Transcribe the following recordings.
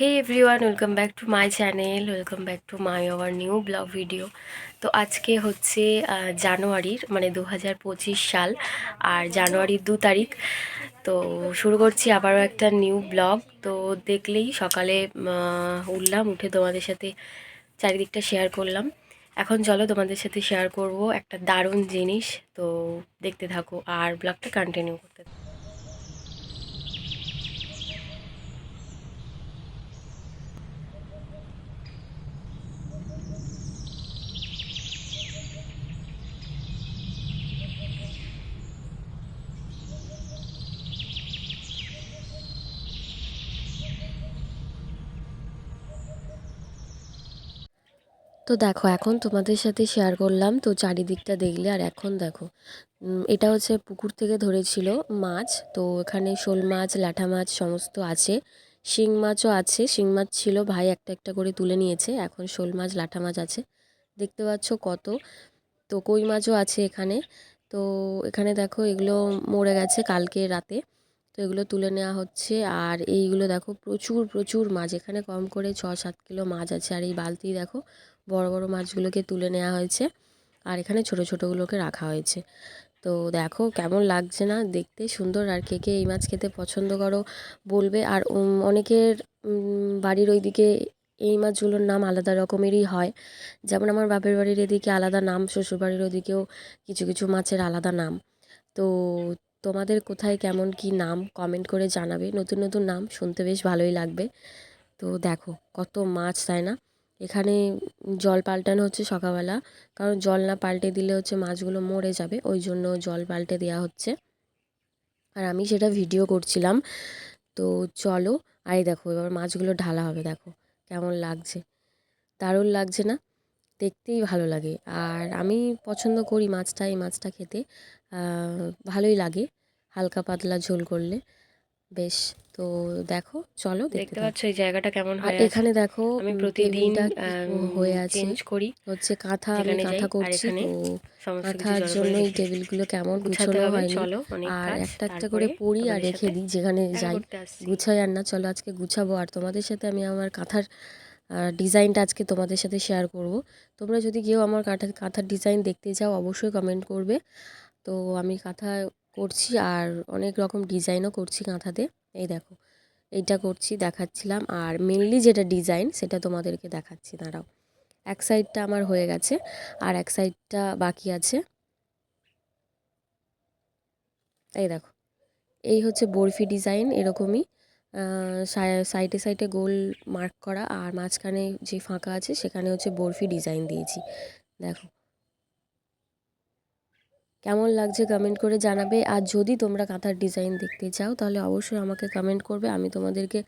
Hey everyone welcome back to my channel welcome back to my our new blog video তো আজকে হচ্ছে জানুয়ারির মানে দু হাজার পঁচিশ সাল, আর জানুয়ারির দু তারিখ। তো শুরু করছি আবারও একটা নিউ ব্লগ তো দেখলেই সকালে উঠলাম, উঠে তোমাদের সাথে চারিদিকটা শেয়ার করলাম। এখন চলো তোমাদের সাথে শেয়ার করব একটা দারুণ জিনিস। তো দেখতে থাকো, আর ব্লগটা কন্টিনিউ করতে থাকো তো দেখো, এখন তোমাদের সাথে শেয়ার করলাম। তো চারিদিকটা দেখলে আর এখন দেখো এটা হচ্ছে পুকুর থেকে ধরেছিল মাছ। তো এখানে শোল মাছ, ল্যাঠা মাছ সমস্ত আছে। শিং মাছও আছে। শিং মাছ ছিল, ভাই একটা একটা করে তুলে নিয়েছে। এখন শোল মাছ, ল্যাঠা মাছ আছে। দেখতে পাচ্ছ কত? তো কই মাছও আছে এখানে। তো এখানে দেখো, এগুলো মরে গেছে কালকে রাতে। তো এগুলো তুলে নেওয়া হচ্ছে। আর এইগুলো দেখো প্রচুর প্রচুর মাছ। এখানে কম করে ছ সাত কিলো মাছ আছে। আর এই বালতি দেখো বড় বড় মাছগুলোকে তুলে নেওয়া হয়েছে। আর এখানে ছোট, ছোটোগুলোকে রাখা হয়েছে। তো দেখো কেমন লাগছে না? দেখতে সুন্দর। আর কে কে এই মাছ খেতে পছন্দ করো বলবে। আর অনেকের বাড়ির ওইদিকে এই মাছগুলোর নাম আলাদা রকমেরই হয়। যেমন আমার বাপের বাড়ির এদিকে আলাদা নাম, শ্বশুরবাড়ির ওদিকেও কিছু কিছু মাছের আলাদা নাম। তো তোমাদের কোথায় কেমন কি নাম কমেন্ট করে জানাবে। নতুন নতুন নাম শুনতে বেশ ভালোই লাগবে। তো দেখো, কত মাছ, তাই না? এখানে জল পাল্টানো হচ্ছে সকালবেলা। কারণ জল না পাল্টে দিলে হচ্ছে মাছগুলো মরে যাবে। ওই জন্য জল পাল্টে দেওয়া হচ্ছে। আর আমি সেটা ভিডিও করছিলাম। তো চলো, আর দেখো, এবার মাছগুলো ঢালা হবে, দেখো। কেমন লাগছে? দারুণ লাগছে না? দেখতেই ভালো লাগে। আর আমি পছন্দ করি মাছটা, এই মাছটা খেতে। ভালোই লাগে। হালকা পাতলা ঝোল করলে। বেশ তো দেখো চলো দেখতে পাচ্ছ এই জায়গাটা কেমন আর হয়ে এখানে দেখো আমি প্রতিদিন হয়ে আছে। চেঞ্জ করি। হচ্ছে কাঁথা আমি কাঁথা করছি তো কাঁথার জন্য এই। টেবিলগুলো কেমন গুছানো হয়নি। চলো আর একটা একটা করে পড়ি আর রেখে দিই যেখানে যাই। গুছাই আর না চলো আজকে গুছাবো। আর তোমাদের সাথে আমি আমার কাঁথার ডিজাইনটা আজকে তোমাদের সাথে শেয়ার করব। তোমরা যদি কেউ আমার কাঁথা কাঁথার ডিজাইন দেখতে চাও অবশ্যই কমেন্ট করবে। তো আমি কাঁথা করছি আর অনেক রকম ডিজাইনও করছি কাঁথাতে এই দেখো, এইটা করছি, দেখাচ্ছিলাম। আর মেনলি যেটা ডিজাইন সেটা তোমাদেরকে দেখাচ্ছি, দাঁড়াও। এক সাইডটা আমার হয়ে গেছে আর এক সাইডটা বাকি আছে। এই দেখো, এই হচ্ছে বরফি ডিজাইন এরকমই। সাইডে সাইডে গোল মার্ক করা আর মাঝখানে যে ফাঁকা আছে, সেখানে হচ্ছে বরফি ডিজাইন দিয়েছি। দেখো কেমন লাগছে কমেন্ট করে জানাবে। আর যদি তোমরা কাঁথার ডিজাইন দেখতে চাও, তাহলে অবশ্যই আমাকে কমেন্ট করবে। আমি তোমাদেরকে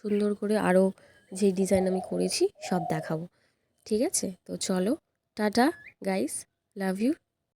সুন্দর করে আরও যে ডিজাইন আমি করেছি, সব দেখাবো। ঠিক আছে? তো চলো, টাটা গাইস লাভ ইউ